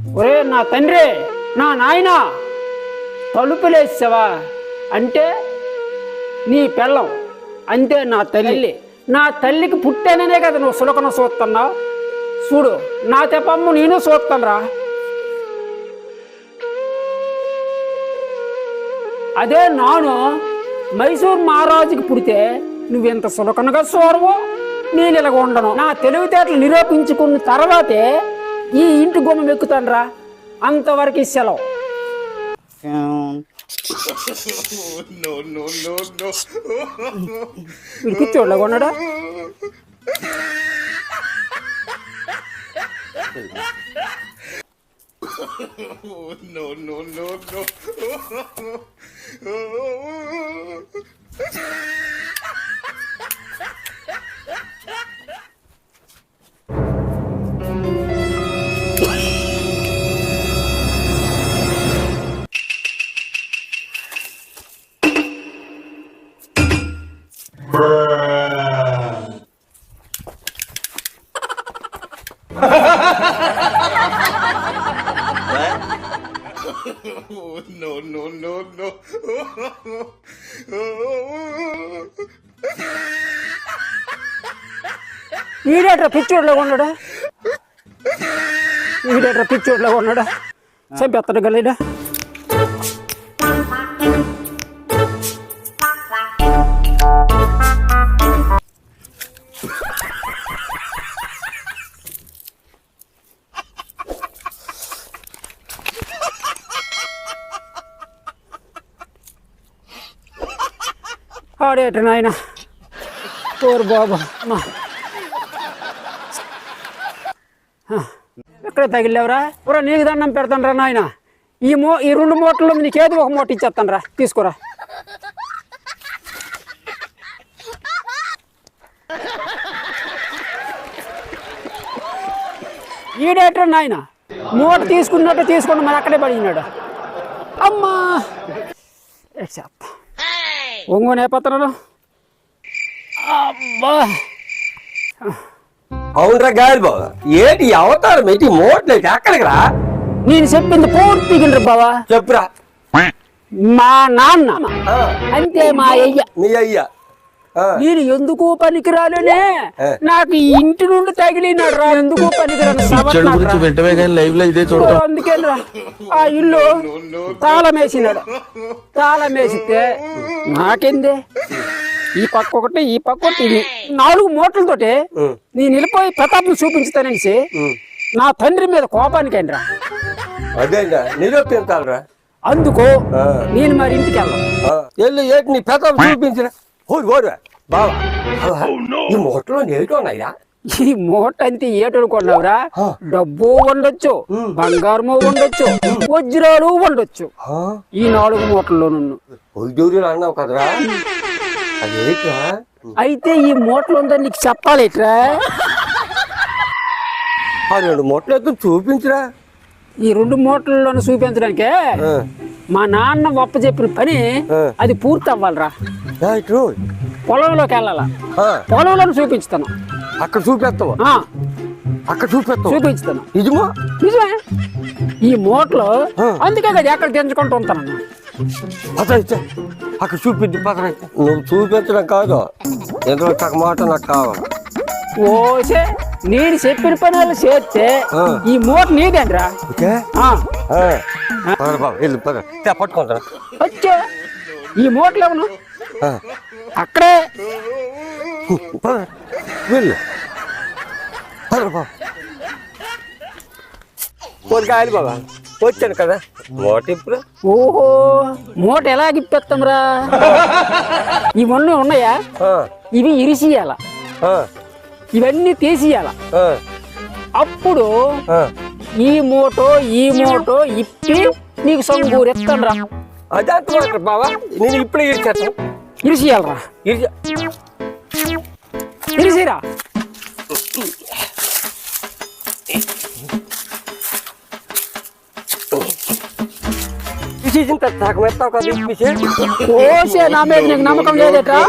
ఒరే నా తండ్రి నా నాయన తలుపులేసావా? అంటే నీ పెళ్ళం అంతే నా తల్లి. నా తల్లికి పుట్టాననే కదా నువ్వు సులకన చూస్తున్నావు చూడు నా తెప్పమ్మ నేను చూస్తానురా అదే నాను మైసూర్ మహారాజుకి పుడితే నువ్వెంత సులకనగా చూడవు నేను ఇలాగ ఉండను. నా తెలివితేటలు నిరూపించుకున్న తర్వాతే ఈ ఇంటి గుమ్మం ఎక్కుతానురా అంతవరకు ఈ సెలవు no, no, no, no. వీడు కూర్చోడ్లా కొన్నాడా no, no, no, no. No, no, no, no. వీడేట్రా పిచ్చోడ్లా కొన్నాడా వీడేట్రా పిచ్చోడ్లా కొన్నాడా చంపేస్తాడు గలీడా ఆడేట నాయన. ఓరు బాబా. మా. ఎక్కడ తగిలేవరా? పురా నీకు దండం పెడతాను నాయన. ఈ మో ఈ రెండు మూటల్లో నీకు ఏదో ఒక మూట ఇచ్చేస్తాను రా తీసుకురా. ఈడేట్రా నాయన. మూట తీసుకున్నట్టు తీసుకుని మరి అక్కడే పడినాడు అమ్మా. చేస్తా ఒంగోనే పత్రాలు అబ్బా! అవునరా గాలి బాబా ఏంటి ఈ అవతారం ఏంటి? మోట్లేదు ఎక్కడికి రా? నేను చెప్పింది పూర్తిగా బావా. చెప్పురా. మా నాన్న ఆ, అంతే మా అయ్య. మీ అయ్యా. ఆ, నేను ఎందుకు పనికిరాలేనే. నాకు ఈ ఇంటి నుండి తగిలినాడు రా. ఎందుకు పనికిరాను? చెడు గురించి వెంటనే కానీ లైవ్లో ఇదే చూడటం. అందుకేనరా. ఆ ఇల్లు తాళం వేసినాడు. తాళం వేసితే నాకేంది? ఈ పక్క ఒకటి ఈ పక్క ఒకటి ఇది నాలుగు మూటలతోటి నేను వెళ్ళిపోయి ప్రతాపం చూపించుతాననేసి. నా తండ్రి మీద కోపానికైనరా అదేంటా నిరూపించాలరా అందుకు. నేను మరి ఇంటికి వెళ్ళను. ఏంటి నీ చూపించరా ఓడి ఓడివా బావా బావా, ఈ మూటలో నేటి ఉన్నాయా ఈ మూట అంతే ఏటనుకున్నావురా. డబ్బు ఉండొచ్చు. బంగారము ఉండొచ్చు వజ్రాలు ఉండొచ్చు ఈ నాలుగు మూటల్లో నన్ను. అన్నావు కదరా? అయితే ఈ మూటలు ఉందని నీకు చెప్పాలి ఆ రెండు మూటలు ఎత్తు చూపించరా. ఈ రెండు మూటలను చూపించడానికే మా నాన్న ఒప్ప చెప్పిన పని. అది పూర్తి అవ్వాలిరా పొలంలోకి వెళ్ళాలా? పొలంలో చూపించుతాను. అక్కడ చూపిస్తావు ఆ, అక్కడ చూపిస్తావు చూపించుతాను. నిజమా నిజమే ఈ మూటలు. అందుకే కదా ఎక్కడ తెంచుకుంటూ ఉంటాను. పదైతే అక్కడ చూపించి పదరైతే. నువ్వు చూపించడం కాదు. ఎందులో ఒక మాట నాకు కావాలి. ఓసే నేను చెప్పిన పని వాళ్ళు చేస్తే. ఈ మూట నీదేంట్రా? ఓకే. పద బాబు వెళ్ళు పద తే, పట్టుకుంటాను వచ్చే. ఈ మూటలు ఎవను ఆ. అక్కడే. వెళ్ళు. పద బాబు బాబా. వచ్చాను కదా. మోట ఇప్పుడు? ఓహో మూట ఎలా గిప్పెత్తాంరా? ఇవన్నీ ఉన్నాయా? ఇవి ఇరిసియాల. ఇవన్నీ తీసియాల. అప్పుడు. ఈ మూటో ఈ మూటో ఇప్పి నీకు సంగూరు ఎత్తానురా అదే అంత మాట బావా నేను ఇప్పుడే ఇచ్చేస్తాను ఇరిసియాలరా? ఇరిసిరా తీసేసిన తర్వాత సగం ఎత్తావు కదా ఇప్పేసి ఓసే నా మీద నీకు నమ్మకం లేదట్రా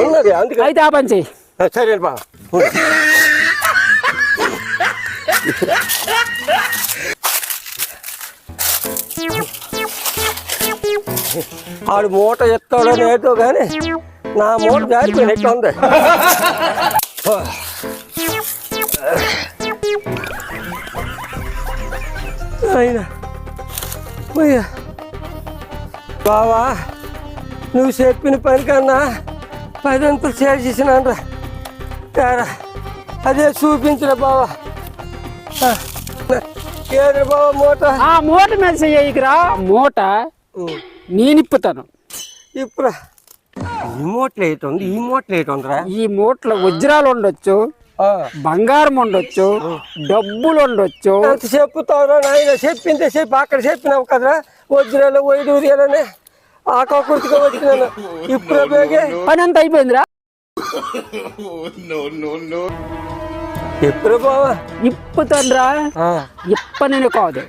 ఉన్నది అందుకే అయితే ఆ పని చెయ్యి సరే బాబా ఆడు మూట ఎత్తాడో లేదో కానీ నా మూట జారిపోయినట్టు ఉంది. అయినా బావా నువ్వు చెప్పిన పని కన్నా పదంతా చేసేసినాన్రా యారా అదే చూపించిన బావా. ఏది బావా మూట? ఆ మూట మీద చెయ్యకురా మూట నేనిప్పుతాను. ఇప్పుడు ఈ మూటలు ఏటి ఉంది? ఈ మూటలు ఏటి ఉందిరా? ఈ మూటలో వజ్రాలు ఉండొచ్చు బంగారం ఉండొచ్చు డబ్బులు ఉండొచ్చు. చెప్పుతావురా నాయన? చెప్పిందే చెప్పి అక్కడ చెప్పినావు కదరా? వజ్రాలు వైడూర్యాలని. ఆకాకుర్తిగా వచ్చినాను ఇప్పుడు పని అంతా అయిపోయిందిరా. no, no, no. ఎప్పుడు బావా ఇప్పుతానురా ఆ, ఇప్పనని కాదు.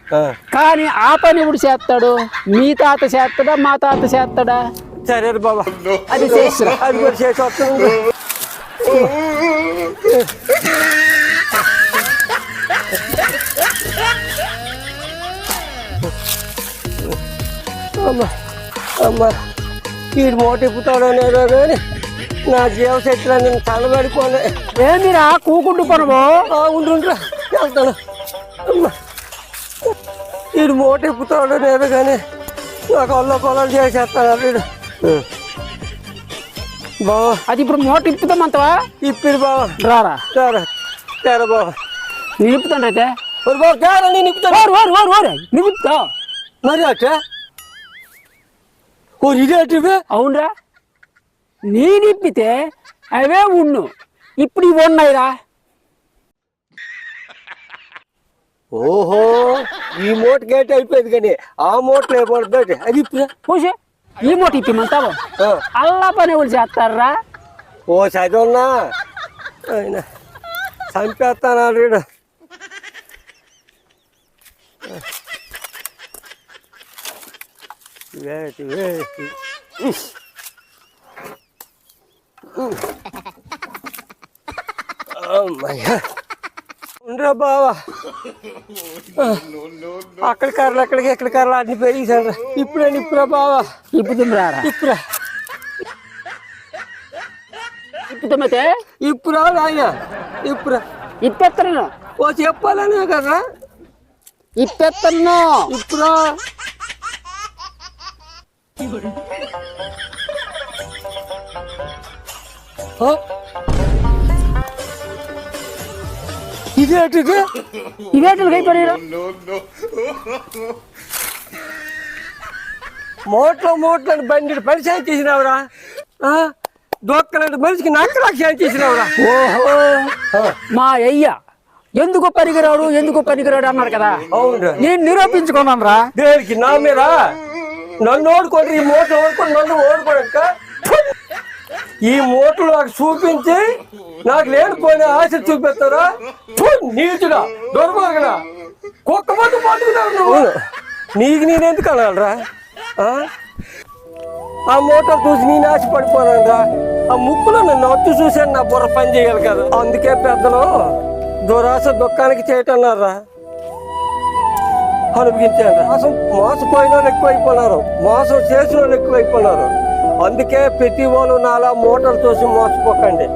కానీ ఆ పని ఇప్పుడు చేస్తాడు. మీ తాత చేస్తాడా? మా తాత చేస్తాడా? సరే బాబా అది చేసిరా అది కూడా చేసి వస్తుంది అమ్మా అమ్మా వీడు మూట ఇప్పుతాడో లేదో కానీ నా జీవ శక్తిలో నేను తలబడిపోలే ఏమిరా కూకుంటూ పనువు ఉండుంట్రా వెళ్తాను అమ్మా వీడు మూట ఇప్పుతాడో లేదో కానీ నాకు అల్ల పొలాలు చేసేస్తాను వీడు బావా అది ఇప్పుడు మూట ఇప్పుతామంతవా ఇప్పిరు బావా రారా? తేరా తేరా బావా నేను ఇప్పుతాను అయితే. ఒరు బావ తేరా నేను ఇప్పుతాను ఓరు ఓరు ఓరు ఓరు నువ్వు ఇప్పుతావు మరి అట్ట? ఓ ఇదేంటివే అవునరా. నేను ఇప్పితే అవే ఉన్ను ఇప్పుడు ఇవి ఉన్నాయిరా. ఓహో ఈ మూట గేట్ అయిపోయింది కానీ ఆ మూటలో ఏమవుతుంది అది ఇప్పుడే? పోసే. ఈ మూట ఇప్పిమంటావు. అల్లా పని ఎవరు చేస్తారా? ఓ చదువున్నా. ఆయన చంపేస్తాను వీడు? వేటి వేటి. అమ్మయ్యా. ఉండరా బావా? అక్కడ కర్రలు అక్కడికి ఎక్కడ కర్రలు అన్ని పెరిగిసాను ఇప్పుడే ఇప్పుడా బావా? ఇప్పుడా ఇప్పుతామైతే ఇప్పుడా నాయన ఇప్పుడా ఇప్పెత్తను ఓ చెప్పాలనే కదా. ఇప్పెత్తను ఇప్పుడు. ఇదేంటిది? ఇవేంటి no. మోట్లో మోట్లని బండి పరిచయం చేసినావురా? దొక్కలంటే మనిషికి నక్కలకు సాయం చేసినావురా? ఓహో. మా అయ్య ఎందుకు పనికిరాడు ఎందుకు పనికిరాడు అన్నారు కదా? అవును నేను నిరూపించుకున్నాను రా దేనికి? నా మీద నన్ను ఓడుకోండి ఈ మూట ఓడుకొని నన్ను ఓడుకోడక ఈ మూటలు నాకు చూపించి నాకు లేనిపోయిన ఆశ చూపెత్తారా? నీచుడా దొరకగడా కుక్క మంది పట్టుకున్నావు నువ్వు. నీకు నేనెందుకు అనాలరా? ఆ? ఆ మూట చూసి నేను ఆశ పడిపోయానురా ఆ ముక్కులో నన్ను వచ్చి చూశాను నా బుర్ర పని చేయాలి కదా. అందుకే పెద్దలు దురాశ దుఃఖానికి చేయటన్నారా అనుభవించాను మోసం మోసపోయిన వాళ్ళు ఎక్కువైపోయినారు. మోసం చేసిన వాళ్ళు ఎక్కువైపోయినారు. అందుకే ప్రతి వాళ్ళు నాలా మూటలు చూసి మోసపోకండి.